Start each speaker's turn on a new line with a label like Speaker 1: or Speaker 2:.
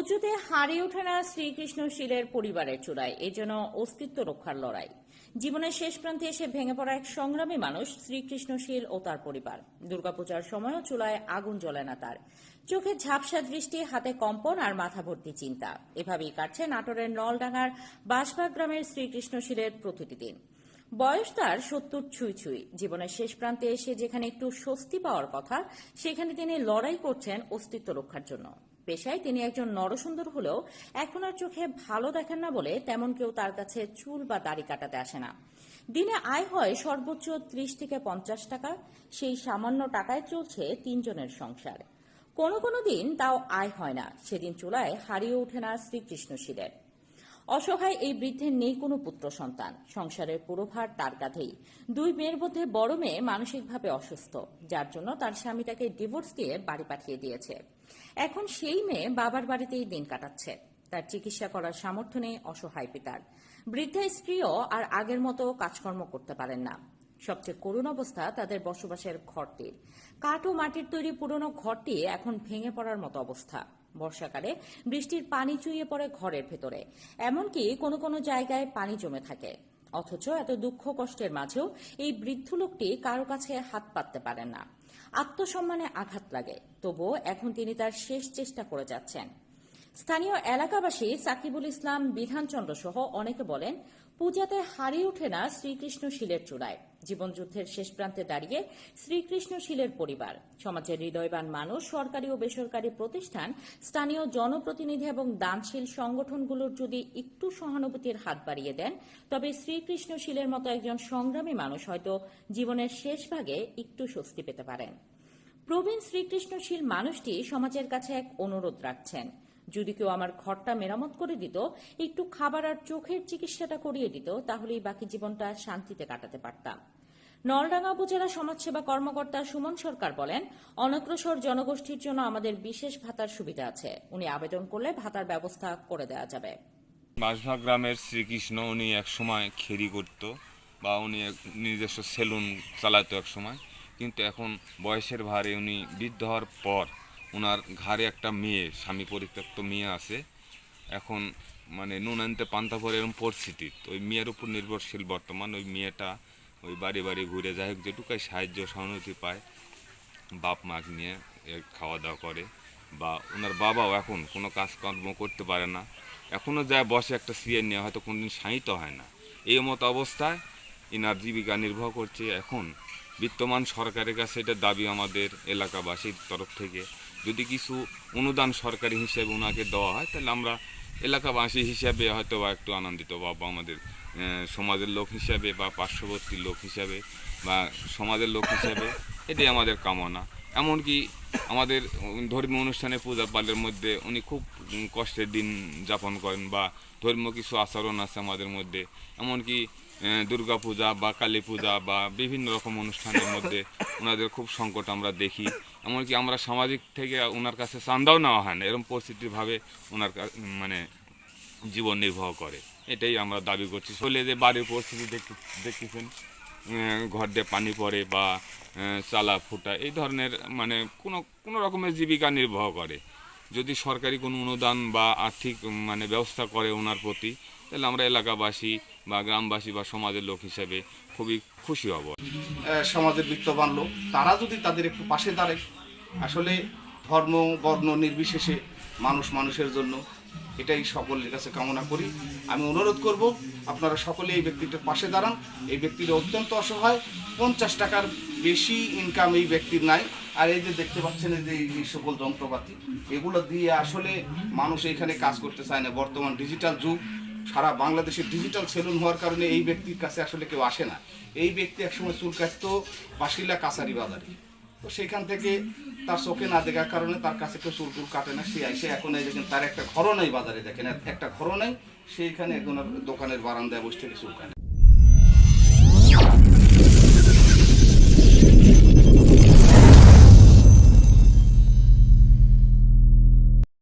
Speaker 1: পুজোতে হারিয়ে ওঠে না শ্রীকৃষ্ণ শিলের পরিবারের চূড়ায়। এই জন্য অস্তিত্ব রক্ষার লড়াই। জীবনের শেষ প্রান্তে এসে ভেঙে পড়া এক সংগ্রামী মানুষ শ্রীকৃষ্ণ শীল ও তার পরিবার। দুর্গাপূজার সময়ও চুলায় আগুন জ্বলে না তার। চোখে ঝাপসা দৃষ্টি, হাতে কম্পন আর মাথা ভর্তি চিন্তা। এভাবেই কাটছে নাটোরের নলডাঙ্গার বাসবাগ গ্রামের শ্রীকৃষ্ণ শিলের প্রতিটি দিন। বয়স তার সত্তর ছুঁই ছুঁই। জীবনের শেষ প্রান্তে এসে যেখানে একটু স্বস্তি পাওয়ার কথা, সেখানে তিনি লড়াই করছেন অস্তিত্ব রক্ষার জন্য। পেশায় তিনি একজন নরসুন্দর হলেও এখন আর চোখে ভালো দেখেন না বলে তেমন কেউ তার কাছে চুল বা দাড়ি কাটাতে আসে না। দিনে আয় হয় সর্বোচ্চ ত্রিশ থেকে পঞ্চাশ টাকা, সেই সামান্য টাকায় চলছে তিনজনের সংসার। কোনো কোনো দিন তাও আয় হয় না। সেদিন চুলায় হারিয়ে ওঠে না শ্রীকৃষ্ণ শিলের অসহায় এই বৃদ্ধের নেই কোনো পুত্র সন্তান। সংসারের পুরো ভার তার কাঁধেই। দুই মেয়ের মধ্যে বড় মেয়ে মানসিকভাবে অসুস্থ, যার জন্য তার স্বামী তাকে ডিভোর্স দিয়ে বাড়ি পাঠিয়ে দিয়েছে। এখন সেই মেয়ে বাবার বাড়িতেই দিন কাটাচ্ছে। তার চিকিৎসা করার সামর্থ্য নেই অসহায় পিতার। বৃদ্ধা স্ত্রীও আর আগের মতো কাজকর্ম করতে পারেন না। সবচেয়ে করুণ অবস্থা তাদের বসবাসের ঘরটির। কাঠ ও মাটির তৈরি পুরনো ঘরটি এখন ভেঙে পড়ার মতো অবস্থা। বর্ষাকালে বৃষ্টির পানি চুইয়ে পড়ে ঘরের ভেতরে। এমনকি কোনো কোনো জায়গায় পানি জমে থাকে। অথচ এত দুঃখ কষ্টের মাঝেও এই বৃদ্ধ লোকটি কারও কাছে হাত পাততে পারেন না। আত্মসম্মানে আঘাত লাগে। তবুও এখন তিনি তার শেষ চেষ্টা করে যাচ্ছেন। স্থানীয় এলাকাবাসী সাকিবুল ইসলাম বিধানচন্দ্র সহ অনেকে বলেন, পূজাতে হারিয়ে ওঠে না শ্রীকৃষ্ণ শিলের চূড়ায়। জীবনযুদ্ধের শেষ প্রান্তে দাঁড়িয়ে শ্রীকৃষ্ণ শিলের পরিবার। সমাজের হৃদয়বান মানুষ, সরকারি ও বেসরকারি প্রতিষ্ঠান, স্থানীয় জনপ্রতিনিধি এবং দানশীল সংগঠনগুলোর যদি একটু সহানুভূতির হাত বাড়িয়ে দেন, তবে শ্রীকৃষ্ণ শিলের মতো একজন সংগ্রামী মানুষ হয়তো জীবনের শেষ ভাগে একটু স্বস্তি পেতে পারেন। প্রবীণ শ্রীকৃষ্ণশীল মানুষটি সমাজের কাছে এক অনুরোধ রাখছেন। যদি কেউ আমার ঘরটা মেরামত করে দিত, একটু খাবার আর চোখের চিকিৎসাটা করিয়ে দিত, তাহলেই বাকি জীবনটা শান্তিতে কাটাতে পারতাম। নলডাঙ্গা উপজেলা সমাজসেবা কর্মকর্তা সুমন সরকার বলেন, অনগ্রসর জনগোষ্ঠীর জন্য আমাদের বিশেষ ভাতার সুবিধা আছে। উনি আবেদন করলে ভাতার ব্যবস্থা করে দেওয়া যাবে।
Speaker 2: বাঁশভাগ গ্রামের শ্রীকৃষ্ণ উনি এক সময় খেরি করত বা উনি এক নিজস্ব সেলুন চালাতো এক সময়, কিন্তু এখন বয়সের ভারে উনি বৃদ্ধ হওয়ার পর ওনার ঘাড়ে একটা মেয়ে, স্বামী পরিত্যক্ত মেয়ে আছে। এখন মানে নুন আনতে পান্তা পরে এরকম পরিস্থিতি। ওই মেয়ের উপর নির্ভরশীল বর্তমান ওই মেয়েটা ওই বাড়ি বাড়ি ঘুরে যাই হোক, যেটুকাই সাহায্য, সহানুভূতি পায়, বাপ মাক নিয়ে খাওয়া দাওয়া করে বা ওনার বাবাও এখন কোনো কাজকর্ম করতে পারে না। এখনও যায় বসে একটা সিএন নিয়ে হয়তো কোনোদিন শায়িত হয় না। এই মতো অবস্থায় ইনার জীবিকা নির্বাহ করছে। এখন বিত্তমান সরকারের কাছে এটা দাবি আমাদের এলাকাবাসীর তরফ থেকে। যদি কিছু অনুদান সরকারি হিসেবে ওনাকে দেওয়া হয়, তাহলে আমরা এলাকাবাসী হিসাবে হয়তো বা একটু আনন্দিত বা আমাদের সমাজের লোক হিসাবে বা পার্শ্ববর্তী লোক হিসাবে বা সমাজের লোক হিসাবে, এটাই আমাদের কামনা। এমনকি আমাদের ধর্মীয় অনুষ্ঠানে পূজা পালের মধ্যে উনি খুব কষ্টের দিন যাপন করেন বা ধর্মীয় কিছু আচরণ আছে আমাদের মধ্যে। এমনকি দুর্গা পূজা বা কালী পূজা বা বিভিন্ন রকম অনুষ্ঠানের মধ্যে ওনাদের খুব সংকট আমরা দেখি। এমনকি আমরা সামাজিক থেকে ওনার কাছে চান্দাও নেওয়া হয় না। এরকম পরিস্থিতিভাবে ওনার মানে জীবন নির্বাহ করে। এটাই আমরা দাবি করছি। চলে যে বাড়ির পরিস্থিতি দেখতে, দেখতেছেন ঘর দিয়ে পানি পড়ে বা চালা ফুটা, এই ধরনের মানে কোনো কোনো রকমের জীবিকা নির্বাহ করে। যদি সরকারি কোনো অনুদান বা আর্থিক মানে ব্যবস্থা করে ওনার প্রতি, তাহলে আমরা এলাকাবাসী বা গ্রামবাসী বা সমাজের লোক হিসেবে খুবই খুশি হব।
Speaker 3: সমাজের বিত্তবান লোক, তারা যদি তাদের একটু পাশে দাঁড়ায়, আসলে ধর্ম, বর্ণ নির্বিশেষে মানুষ মানুষের জন্য এটাই সকলের কাছে কামনা করি। আমি অনুরোধ করব, আপনারা সকলে এই ব্যক্তিটার পাশে দাঁড়ান। এই ব্যক্তিটা অত্যন্ত অসহায়, পঞ্চাশ টাকার বেশি ইনকাম এই ব্যক্তির নাই। আর এই যে দেখতে পাচ্ছেন যে এই সকল যন্ত্রপাতি, এগুলো দিয়ে আসলে মানুষ এখানে কাজ করতে চায় না। বর্তমান ডিজিটাল যুগ সারা বাংলাদেশে ডিজিটাল সেলুন হওয়ার কারণে এই ব্যক্তির কাছে আসলে কেউ আসে না। এই ব্যক্তি একসময় চুল কাটতো বাসিলা কাছারি বাজারে। তো সেখান থেকে তার চোখে না দেখার কারণে তার কাছে কেউ চুল টুল কাটে না। সে এসে এখন এই দেখেন তার একটা ঘরও নেই বাজারে, দেখেন, একটা ঘরও নেই। সেইখানে এখন দোকানের বারান্দায় বসে থেকে চুল কাটে।